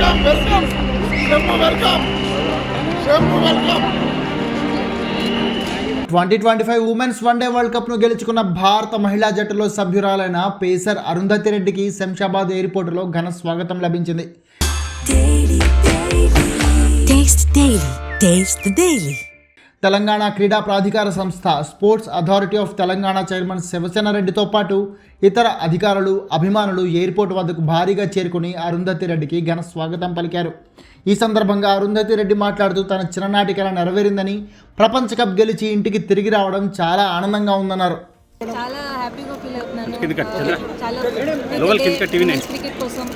Welcome welcome Shambhu welcome Shambhu welcome twenty twenty five women's one day world కప్ను గెలుచుకున్న భారత మహిళా జట్టులో సభ్యురాలైన pacer Arundhati రెడ్డికి శంషాబాద్ ఎయిర్పోర్టులో ఘన స్వాగతం లభించింది. తెలంగాణ క్రీడా ప్రాధికార సంస్థ sports authority of Telangana chairman Shivasena రెడ్డితో పాటు ఇతర అధికారులు అభిమానులు ఎయిర్పోర్ట్ వద్దకు భారీగా చేరుకుని అరుంధతి రెడ్డికి ఘన స్వాగతం పలికారు ఈ సందర్భంగా అరుంధతి రెడ్డి మాట్లాడుతూ తన చిన్ననాటి కల నెరవేరిందని ప్రపంచ కప్ గెలిచి ఇంటికి తిరిగి రావడం చాలా ఆనందంగా ఉందన్నారు చాలా హ్యాపీగా ఫీల్ అవుతున్నాను. చాలా. క్రికెట్ కోసం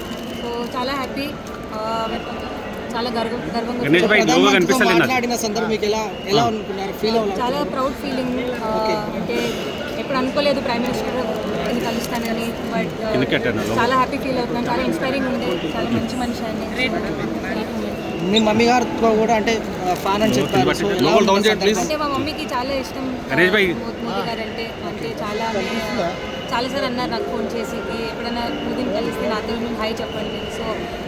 సో చాలా హ్యాపీ చాలా గర్వ గర్వంగా మాట్లాడిన సందర్భం మీకు ఎలా ఎలా అనుకున్నారు? ఫీల్ చాలా ప్రౌడ్ ఫీలింగ్ అంటే ఎప్పుడు అనుకోలేదు ప్రైమ్ మినిస్టర్ ఇది కలుస్తానని బట్ కింద కట్టాను లోగో. చాలా హ్యాపీ ఫీల్ అవుతున్నాను. చాలా ఇన్స్పైరింగ్ ఉంది చాలా మంచి మనిషి అని moment. మీ మమ్మీ గారితో కూడా అంటే ఫ్యాన్ అని చెప్పారు. అంటే మా మమ్మీకి చాలా ఇష్టం. మోదీ గారు అంటే అంటే చాలా చాలా సార్ అన్నారు నాకు ఫోన్ చేసి "కి ఎప్పుడైనా మోదీని కలిస్తే నాతో నేను హై చెప్పండి. So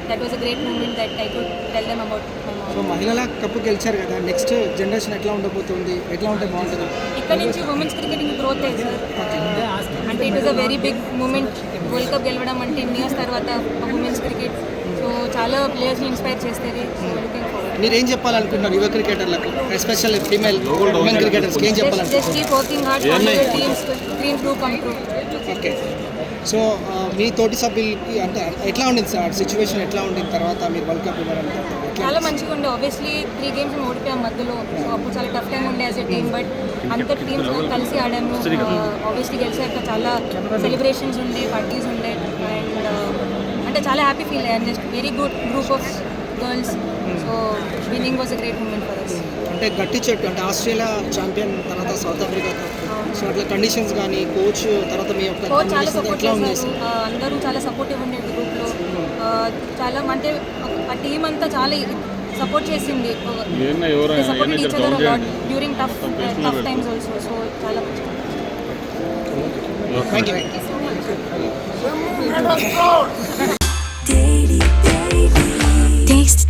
that was a great moment that I could tell them about so మహిళల కప్పు గెలిచారు కదా. నెక్స్ట్ జనరేషన్ ఎట్లా ఉండబోతుంది? ఎట్లా ఉంటే బాగుంటుంది? ఇక్కడ నుంచి ఉమెన్స్ క్రికెటింగ్ గ్రోత్ అయ్యింది సార్ అంటే it is a very big moment world cup గెలవడం అంటే ఇన్ని ఇయర్స్ తర్వాత ఉమెన్స్ క్రికెట్ చాలా ప్లేయర్స్ని ఇన్స్పైర్ చేస్తుంది మీరు ఏం చెప్పాలనుకుంటున్నారు యువ క్రికెటర్లకు? ఎస్పెషల్ ఫీమేల్ ఉమెన్ క్రికెటర్స్కి ఏం చెప్పాలనుకుంటున్నారు ఓకే సో మీ తోటి సభ్యులకి అంటే ఎట్లా ఉండింది సార్? సిచ్యువేషన్ ఎట్లా ఉండింది? తర్వాత మీరు వరల్డ్ కప్ ఇవ్వడం చాలా మంచిగా ఉండే. ఆబ్వియస్లీ త్రీ గేమ్స్ ఓడిపోయాం మధ్యలో. సో అప్పుడు చాలా టఫ్ టైం ఉండే యాజ్ ఎ టీమ్ బట్ అంత టీమ్స్ కలిసి ఆడాము. ఆబ్వియస్లీ గెలిచాక చాలా సెలబ్రేషన్స్ ఉండే పార్టీస్ ఉండే. అండ్ అంటే చాలా హ్యాపీ ఫీల్ అయ్యాను. Just very good group of girls so winning was a great moment for us అంటే గట్టి చెట్టు అంటే ఆస్ట్రేలియా ఛాంపియన్ తర్వాత సౌత్ ఆఫ్రికా సో అట్లా కండిషన్స్ కానీ కోచ్ తర్వాత మీ యొక్క కోచ్ చాలా సపోర్ట్ చేశారు అందరూ చాలా సపోర్టివ్ ఉండేది గ్రూప్లో చాలా అంటే ఆ టీం అంతా చాలా సపోర్ట్ చేసింది. Support each other lot during tough tough times also so చాలా మంచిగా thank you